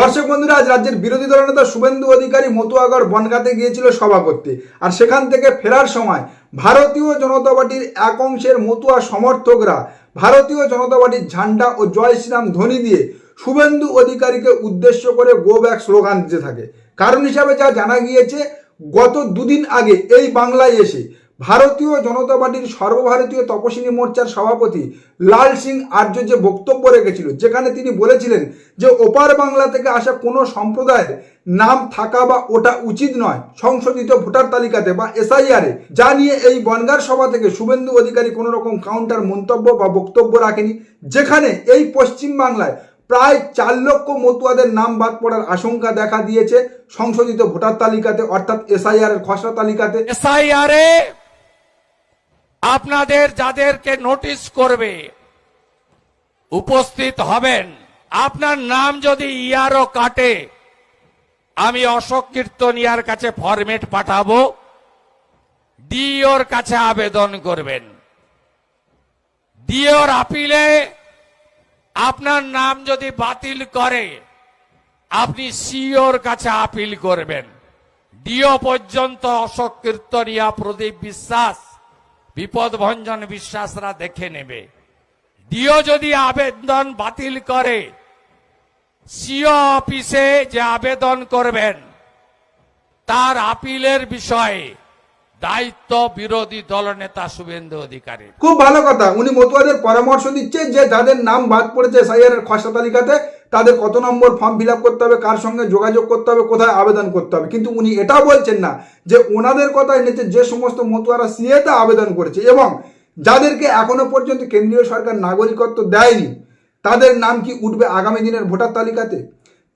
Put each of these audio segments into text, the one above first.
দর্শক বন্ধুরা, আজ রাজ্যের বিরোধী দলনেতা শুভেন্দু অধিকারী মতুয়াগড় বনগাঁতে গিয়েছিল সভা করতে আর সেখান থেকে ফেরার সময় ভারতীয় জনতা পার্টির এক অংশের মতুয়া সমর্থকরা ভারতীয় জনতা পার্টির ঝান্ডা ও জয় শ্রীরাম ধ্বনি দিয়ে শুভেন্দু অধিকারীকে উদ্দেশ্য করে গো ব্যাক স্লোগান দিতে থাকে। কারণ হিসাবে যা জানা গিয়েছে, গত দুদিন আগে এই বাংলায় এসে ভারতীয় জনতা পার্টির সর্বভারতীয় তপশিলী মোর্চার সভাপতি লাল সিং আর্য যে বক্তব্য রেখেছিল, যেখানে তিনি বলেছিলেন যে ওপার বাংলা থেকে আসা কোনো সম্প্রদায়ের নাম থাকা বা ওটা উচিত নয় সংশোধিত ভোটার তালিকাতে বা এসআইআরে যা নিয়ে এই বনগার সভা থেকে শুভেন্দু অধিকারী কোনো রকম কাউন্টার মন্তব্য বা বক্তব্য রাখেনি, যেখানে এই পশ্চিম বাংলায় প্রায় চার লক্ষ মতুয়াদের নাম বাদ পড়ার আশঙ্কা দেখা দিয়েছে সংশোধিত ভোটার তালিকাতে, অর্থাৎ এসআইআর এর খসড়া তালিকাতে। এসআইআরে আপনাদের যাদেরকে নোটিশ করবে, উপস্থিত হবেন। আপনার নাম যদি ইয়ারও কাটে, আমি অশোক কীর্তনিয়ার কাছে ফরমেট পাঠাবো ডিওর কাছে আবেদন করবেন। ডিওর আপিলে আপনার নাম যদি বাতিল করে, আপনি সিওর কাছে আপিল করবেন। ডিও পর্যন্ত অশোক কীর্তনিয়া প্রদীপ বিশ্বাস বিপদ ভঞ্জন বিশ্বাসরা দেখে নেবে। ডিও যদি আবেদন বাতিল করে, সিও অফিসে যে আবেদন করবেন, তার আপিলের বিষয়ে দায়িত্ব বিরোধী দলনেতা শুভেন্দু অধিকারী খুব ভালো কথা, উনি মতুয়াদের পরামর্শ দিচ্ছে যে যাদের নাম বাদ পড়েছে এসআইআর এর খসড়া তালিকাতে, তাদের কত নম্বর ফর্ম ফিল করতে হবে, কার সঙ্গে যোগাযোগ করতে হবে, কোথায় আবেদন করতে হবে। কিন্তু উনি এটাও বলছেন না যে ওনাদের কথায় নিচে যে সমস্ত মতুয়ারা সিএতে আবেদন করেছে এবং যাদেরকে এখনও পর্যন্ত কেন্দ্রীয় সরকার নাগরিকত্ব দেয়নি, তাদের নাম কি উঠবে আগামী দিনের ভোটার তালিকাতে?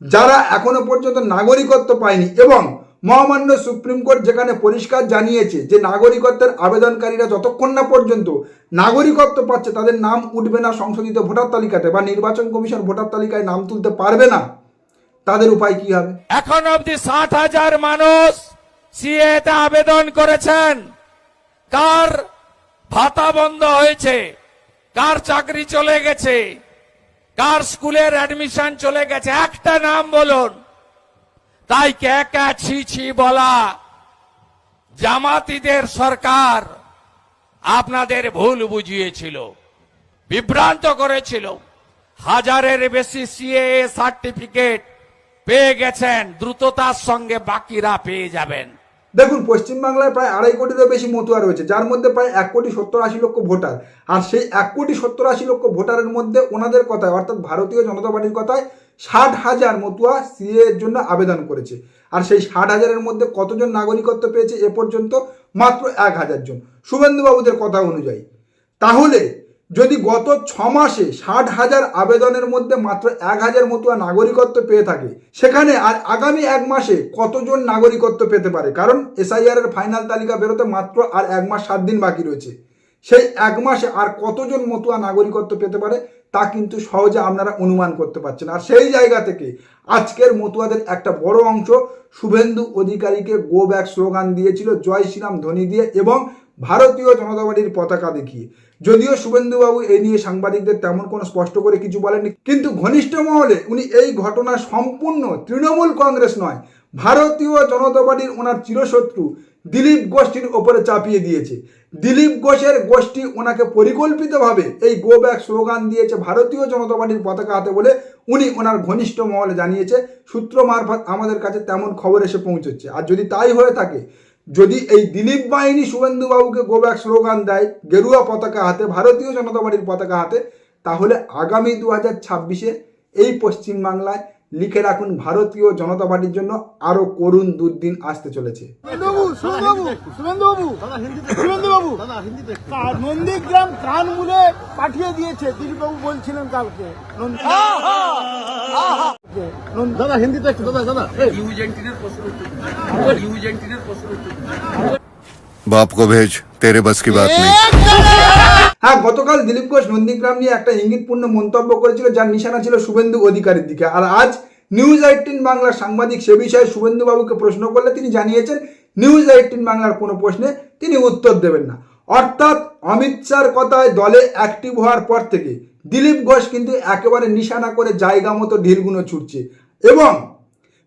যারা এখনও পর্যন্ত নাগরিকত্ব পায়নি এবং মহামান্য সুপ্রিম কোর্ট যেখানে পরিষ্কার জানিয়েছে যে নাগরিকত্বের আবেদনকারীরা যতক্ষণ না পর্যন্ত নাগরিকত্ব পাচ্ছে, তাদের নাম উঠবে না সংশোধিত ভোটার তালিকাতে বা নির্বাচন কমিশন ভোটার তালিকায় নাম তুলতে পারবে না, তাদের উপায় কি হবে? এখন অবধি ষাট হাজার মানুষ সিএতে আবেদন করেছেন। কার ভাতা বন্ধ হয়েছে? কার চাকরি চলে গেছে? কার স্কুলের অ্যাডমিশন চলে গেছে? একটা নাম বলুন। তাই কে ছি ছি বলা? জামাতিদের সরকার আপনাদের ভুল বুঝিয়েছিল, বিভ্রান্ত করেছিল। হাজারের বেশি সিএ সার্টিফিকেট পেয়ে গেছেন, দ্রুততার সঙ্গে বাকিরা পেয়ে যাবেন। দেখুন, পশ্চিমবাংলায় প্রায় আড়াই কোটিরও বেশি মতুয়া রয়েছে, যার মধ্যে প্রায় এক কোটি সত্তর আশি লক্ষ ভোটার। আর সেই এক কোটি সত্তর আশি লক্ষ ভোটারের মধ্যে ওনাদের কথায়, অর্থাৎ ভারতীয় জনতা পার্টির কথায়, ষাট হাজার মতুয়া সিএ এর জন্য আবেদন করেছে। আর সেই ষাট হাজারের মধ্যে কতজন নাগরিকত্ব পেয়েছে এ পর্যন্ত মাত্র এক হাজার জন। শুভেন্দুবাবুদের কথা অনুযায়ী, তাহলে যদি গত ছ মাসে ষাট হাজার আবেদনের মধ্যে মাত্র এক হাজার মতুয়া নাগরিকত্ব পেয়ে থাকে, সেখানে আর আগামী এক মাসে কতজন নাগরিকত্ব পেতে পারে? কারণ এসআইআর এর ফাইনাল তালিকা বেরোতে মাত্র আর এক মাস সাত দিন বাকি রয়েছে। সেই এক মাসে আর কতজন মতুয়া নাগরিকত্ব পেতে পারে, তা কিন্তু সহজে আপনারা অনুমান করতে পারছেন। আর সেই জায়গা থেকে আজকের মতুয়াদের একটা বড় অংশ শুভেন্দু অধিকারীকে গো ব্যাক স্লোগান দিয়েছিল, জয় শ্রীরাম ধ্বনি দিয়ে এবং ভারতীয় জনতা পার্টির পতাকা দেখিয়ে। যদিও শুভেন্দুবাবু এই নিয়ে সাংবাদিকদের তেমন কোনো স্পষ্ট করে কিছু বলেননি, কিন্তু ঘনিষ্ঠ মহলে উনি এই ঘটনা সম্পূর্ণ তৃণমূল কংগ্রেস নয়, ভারতীয় জনতা পার্টির ওনার চিরশত্রু দিলীপ গোষ্ঠীর ওপরে চাপিয়ে দিয়েছে। দিলীপ ঘোষের গোষ্ঠী ওনাকে পরিকল্পিতভাবে এই গো ব্যাক স্লোগান দিয়েছে ভারতীয় জনতা পার্টির পতাকা হাতে বলে উনি ওনার ঘনিষ্ঠ মহলে জানিয়েছে, সূত্র মারফত আমাদের কাছে তেমন খবর এসে পৌঁছচ্ছে। আর যদি তাই হয়ে থাকে যদি এই দিলীপ বাহিনী শুভেন্দুবাবুকে গো ব্যাক স্লোগান দেয় গেরুয়া পতাকা হাতে ভারতীয় জনতা পার্টির পতাকা হাতে তাহলে আগামী দু হাজার ছাব্বিশে এই পশ্চিমবাংলায় লিখে রাখুন ভারতীয় জনতা পার্টির জন্য আরও করুণ দুর্দিন আসতে চলেছে। নন্দীগ্রাম কান মুলে পাঠিয়ে দিয়েছে দিলীপবাবু বলছিলেন কালকে। দাদা হিন্দিতে একটু দাদা দাদা বাপ কো তেরে বাস কি বাত হ্যাঁ গতকাল দিলীপ ঘোষ নন্দীগ্রাম নিয়ে একটা ইঙ্গিতপূর্ণ মন্তব্য করেছিল যার নিশানা ছিল শুভেন্দু অধিকারীর দিকে। আর আজ নিউজ এইটিন বাংলার সাংবাদিক সে বিষয়ে শুভেন্দুবাবুকে প্রশ্ন করলে তিনি জানিয়েছেন নিউজ এইটিন বাংলার কোনো প্রশ্নে তিনি উত্তর দেবেন না। অর্থাৎ অমিত শাহর কথায় দলে অ্যাক্টিভ হওয়ার পর থেকে দিলীপ ঘোষ কিন্তু একেবারে নিশানা করে জায়গা মতো ঢিলগুলো ছুটছে। এবং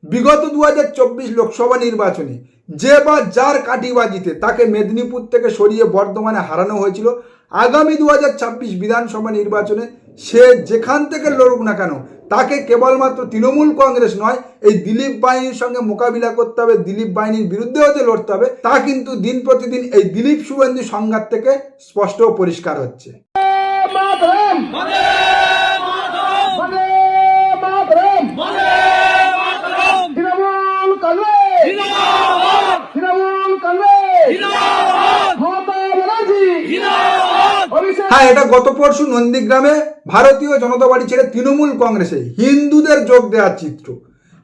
বিগত দু হাজার চব্বিশ লোকসভা নির্বাচনে যে বা যার কাটি কাটিবাজিতে তাকে মেদিনীপুর থেকে সরিয়ে বর্ধমানে হারানো হয়েছিল। আগামী দুহাজার ছাব্বিশ বিধানসভা নির্বাচনে সে যেখান থেকে লড়ুক না কেন, তাকে কেবলমাত্র তৃণমূল কংগ্রেস নয়, এই দিলীপ বাহিনীর সঙ্গে মোকাবিলা করতে হবে, দিলীপ বাহিনীর বিরুদ্ধেও যে লড়তে হবে। তা কিন্তু দিন প্রতিদিন এই দিলীপ শুভেন্দু সংঘাত থেকে স্পষ্ট পরিষ্কার হচ্ছে। মাতরম। বন্দে মাতরম। তৃণমূল কংগ্রেস। তৃণমূল। কংগ্রেস। মমতা ব্যানার্জি অভিষেক হ্যাঁ এটা গত পরশু নন্দীগ্রামে ভারতীয় জনতা পার্টি ছেড়ে তৃণমূল কংগ্রেসে হিন্দুদের যোগ দেওয়ার চিত্র।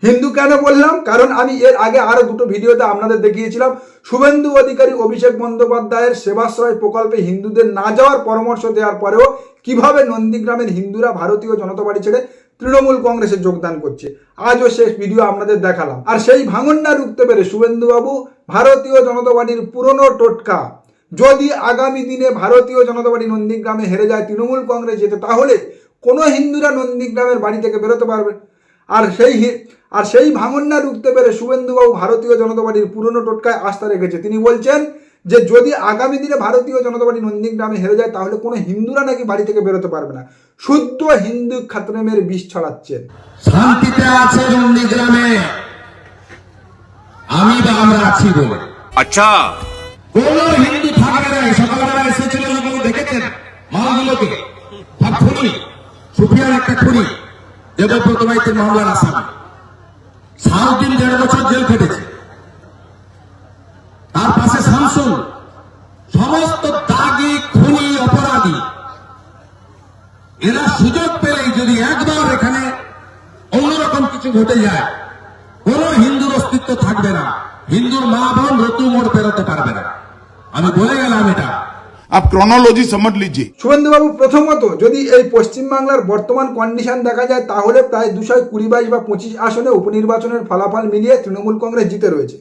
হিন্দু কেন বললাম? কারণ আমি এর আগে আরও দুটো ভিডিওতে আপনাদের দেখিয়েছিলাম। শুভেন্দু অধিকারী অভিষেক বন্দ্যোপাধ্যায়ের সেবাশ্রয় প্রকল্পে হিন্দুদের না যাওয়ার পরামর্শ দেওয়ার পরেও কীভাবে নন্দীগ্রামের হিন্দুরা ভারতীয় জনতা পার্টি ছেড়ে তৃণমূল কংগ্রেসে যোগদান করছে, আজও শেষ ভিডিও আপনাদের দেখালাম। আর সেই ভাঙনটা রুখতে পেরে শুভেন্দুবাবু ভারতীয় জনতা পার্টির পুরনো টোটকা। যদি আগামী দিনে ভারতীয় জনতা পার্টি নন্দীগ্রামে হেরে যায় তৃণমূল কংগ্রেস যেতে, তাহলে কোনো হিন্দুরা নন্দীগ্রামের বাড়ি থেকে বেরোতে পারবে। আর সেই আর সেই ভাঙন না রুখতে পেরে শুভেন্দুবাবু ভারতীয় জনতা পার্টির পুরনো টোটকায় আস্থা রেখেছে। তিনি বলছেন যে যদি আগামী দিনে ভারতীয় জনতা পার্টি নন্দীগ্রামে হেরে যায় তাহলে কোনো হিন্দুরা নাকি বাড়ি থেকে বেরোতে পারবে না। শুদ্ধ হিন্দু খাতনেমের বিষ ছড়াচ্ছেন। শান্তিতে আছে নন্দীগ্রামে। আমি বা আমরা আছি বলে। আচ্ছা। কোনো হিন্দু থাকবে না সকালবেলা এসেছিল দেখেছেন মালগুলোকে। সুফিয়ার একটা খুনি। দেবব্রত মাইতির মামলার আসামি। সাত দিন দেড় বছর জেল খেটেছে। তার পাশে শামসুল। সমস্ত দাগি, খুনি, অপরাধী। এরা সুযোগ পেলেই যদি একবার এখানে অন্যরকম কিছু ঘটে যায়, কোন হিন্দুর অস্তিত্ব থাকবে না। হিন্দুর মা বোন রতু মোড় পেরোতে পারবে না। আমি বলে গেলাম এটা। आप क्रोनोलॉजी समझ लीजिए শুভেন্দুবাবু প্রথমত যদি এই পশ্চিমবাংলার বর্তমান কন্ডিশন দেখা যায় তাহলে প্রায় দুশো কুড়ি বাইশ বা পঁচিশ আসনে উপনির্বাচনের ফলাফল মিলিয়ে তৃণমূল কংগ্রেস জিতে রয়েছে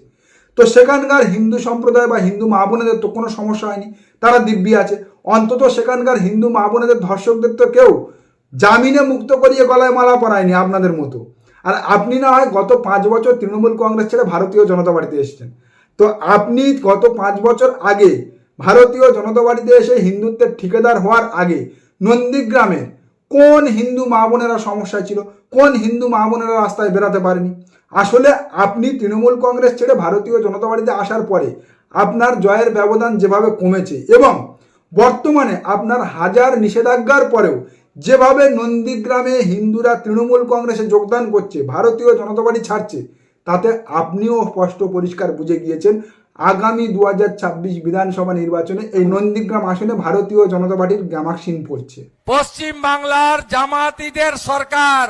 তো সেখানকার হিন্দু সম্প্রদায় বা হিন্দু মা বোনেদের তো কোনো সমস্যা হয়নি তারা দিব্যি আছে অন্তত সেখানকার হিন্দু মা বোনেদের ধর্ষকদের তো কেউ জামিনে মুক্ত করিয়ে গলায় মালা পরায়নি আপনাদের মতো আর আপনি না হয় গত পাঁচ বছর তৃণমূল কংগ্রেস ছেড়ে ভারতীয় জনতা পার্টিতে এসেছেন তো আপনি গত পাঁচ বছর আগে ভারতীয় জনতা পার্টিতে এসে হিন্দুত্বের ঠিকাদার হওয়ার আগে নন্দীগ্রামে কোন হিন্দু মা বোনেরা সমস্যা ছিল? কোন হিন্দু মা বোনেরা রাস্তায় বেরাতে পারেনি? আসলে আপনি তৃণমূল কংগ্রেস ছেড়ে ভারতীয় জনতা পার্টিতে আসার পরে আপনার জয়ের ব্যবধান যেভাবে কমেছে এবং বর্তমানে আপনার হাজার নিষেধাজ্ঞার পরেও যেভাবে নন্দীগ্রামে হিন্দুরা তৃণমূল কংগ্রেসে যোগদান করছে, ভারতীয় জনতা পার্টি ছাড়ছে, তাতে আপনিও স্পষ্ট পরিষ্কার বুঝে গিয়েছেন। আগামী দু হাজার ছাব্বিশ বিধানসভা নির্বাচনে এই নন্দীগ্রাম আসনে ভারতীয় জনতা পার্টির গ্যামাক্সিন পড়ছে। পশ্চিম বাংলার জামাতিদের সরকার,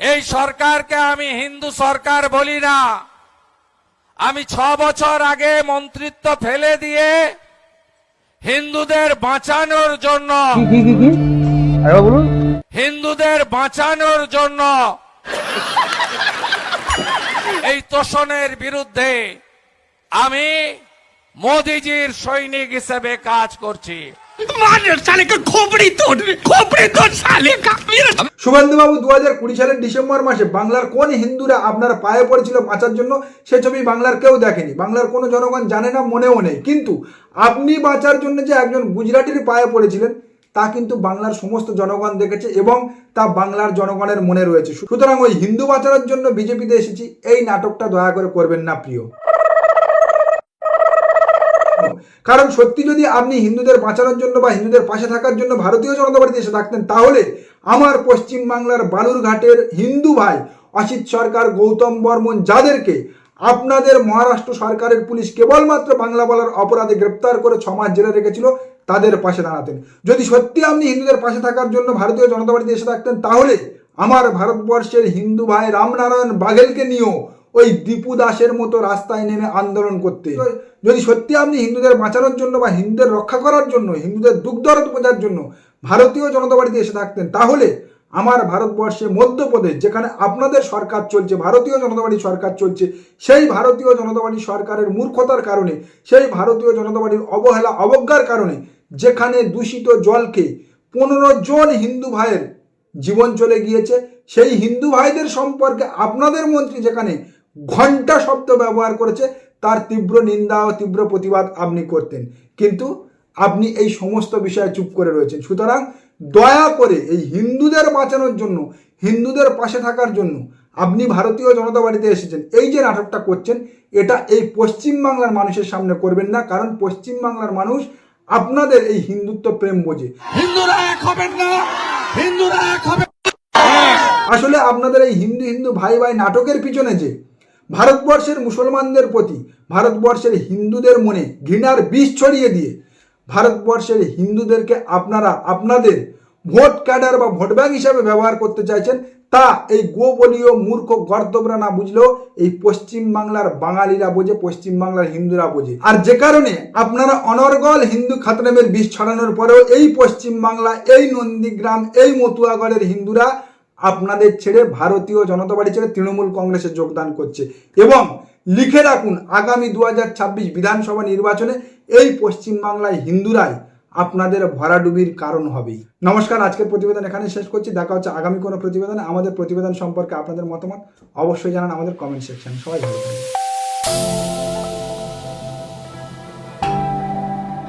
এই সরকারকে আমি হিন্দু সরকার বলি না। আমি ছ বছর আগে মন্ত্রিত্ব ফেলে দিয়ে হিন্দুদের বাঁচানোর জন্য হিন্দুদের বাঁচানোর জন্য এই তোষণের বিরুদ্ধে আমি মোদিজির সৈনিক হিসেবে কাজ করছি। শুভেন্দুবাবু দু হাজার কুড়ি সালের ডিসেম্বর মাসে বাংলার কোন হিন্দুরা আপনার পায়ে পড়েছিল বাঁচার জন্য সে ছবি বাংলার কেউ দেখেনি। বাংলার কোনো জনগণ জানে না মনেও নেই। কিন্তু আপনি বাঁচার জন্য যে একজন গুজরাটির পায়ে পড়েছিলেন তা কিন্তু বাংলার সমস্ত জনগণ দেখেছে এবং তা বাংলার জনগণের মনে রয়েছে। সুতরাং ওই হিন্দু বাঁচানোর জন্য বিজেপিতে এসেছি এই নাটকটা দয়া করে করবেন না প্রিয়। কারণ সত্যি যদি আপনি হিন্দুদের বাঁচানোর জন্য বা হিন্দুদের পাশে থাকার জন্য ভারতীয় জনতা পার্টিতে এসে থাকতেন, তাহলে আমার পশ্চিম বাংলার বালুরঘাটের হিন্দু ভাই অসিত সরকার, গৌতম বর্মন যাদেরকে আপনাদের মহারাষ্ট্র সরকারের পুলিশ কেবলমাত্র বাংলা বলার অপরাধে গ্রেপ্তার করে ছ মাস জেলে রেখেছিল, তাদের পাশে দাঁড়াতেন। যদি সত্যি আপনি হিন্দুদের পাশে থাকার জন্য ভারতীয় জনতা পার্টিতে এসে থাকতেন, তাহলে আমার ভারতবর্ষের হিন্দু ভাই রামনারায়ণ বাঘেলকে নিয়েও ওই দীপু দাসের মতো রাস্তায় নেমে আন্দোলন করতে। যদি সত্যি আপনি হিন্দুদের বাঁচানোর জন্য বা হিন্দুদের রক্ষা করার জন্য, হিন্দুদের দরদ বোঝার জন্য ভারতীয় জনতা পার্টিতে এসে থাকতেন, তাহলে আমার ভারতবর্ষে মধ্যপ্রদেশ, যেখানে আপনাদের সরকার চলছে, ভারতীয় জনতা পার্টি সরকার চলছে, সেই ভারতীয় জনতা পার্টি সরকারের মূর্খতার কারণে, সেই ভারতীয় জনতা পার্টির অবহেলা, অবজ্ঞার কারণে, যেখানে দূষিত জলকে পনেরো জন হিন্দু ভাইয়ের জীবন চলে গিয়েছে, সেই হিন্দু ভাইদের সম্পর্কে আপনাদের মন্ত্রী যেখানে ঘণ্টা শব্দ ব্যবহার করেছে তার তীব্র নিন্দা ও তীব্র প্রতিবাদ আপনি করতেন। কিন্তু আপনি এই সমস্ত বিষয়ে চুপ করে রয়েছেন। সুতরাং দয়া করে এই হিন্দুদের বাঁচানোর জন্য হিন্দুদের পাশে থাকার জন্য আপনি ভারতীয় জনতা পার্টিতে এসেছেন। এই যে নাটকটা করছেন এটা এই পশ্চিম বাংলার মানুষের সামনে করবেন না কারণ পশ্চিম বাংলার মানুষ আপনাদের এই হিন্দুত্ব প্রেম বোঝে। হিন্দুরা এক হবেন না হিন্দুরা এক হবে আসলে আপনাদের এই হিন্দু হিন্দু ভাই ভাই নাটকের পিছনে যে ভারতবর্ষের মুসলমানদের প্রতি, ভারতবর্ষের হিন্দুদের মনে ঘৃণার বিষ ছড়িয়ে দিয়ে, ভারতবর্ষের হিন্দুদেরকে আপনারা, আপনাদের ভোট ক্যাডার বা ভোট ব্যাংক হিসাবে ব্যবহার করতে চাইছেন, তা এই গোবলীয় মূর্খ গর্দবরা না বুঝলেও এই পশ্চিম বাংলার বাঙালিরা বোঝে পশ্চিম বাংলার হিন্দুরা বোঝে। আর যে কারণে আপনারা অনর্গল হিন্দু খাতনামের বিষ ছড়ানোর পরেও এই পশ্চিম বাংলা এই নন্দীগ্রাম, এই মতুয়াগড়ের হিন্দুরা আপনাদের ছেড়ে ভারতীয় জনতা পার্টি ছেড়ে তৃণমূল কংগ্রেসে যোগদান করছে। এবং লিখে রাখুন, আগামী দু হাজার ছাব্বিশ বিধানসভা নির্বাচনে এই পশ্চিম বাংলায় হিন্দুরাই আপনাদের ভরাডুবির কারণ হবেই। নমস্কার, আজকের প্রতিবেদন এখানে শেষ করছি। দেখা হচ্ছে আগামী কোনো প্রতিবেদনে। আমাদের প্রতিবেদন সম্পর্কে আপনাদের মতামত অবশ্যই জানান আমাদের কমেন্ট সেকশন সবাই ভালো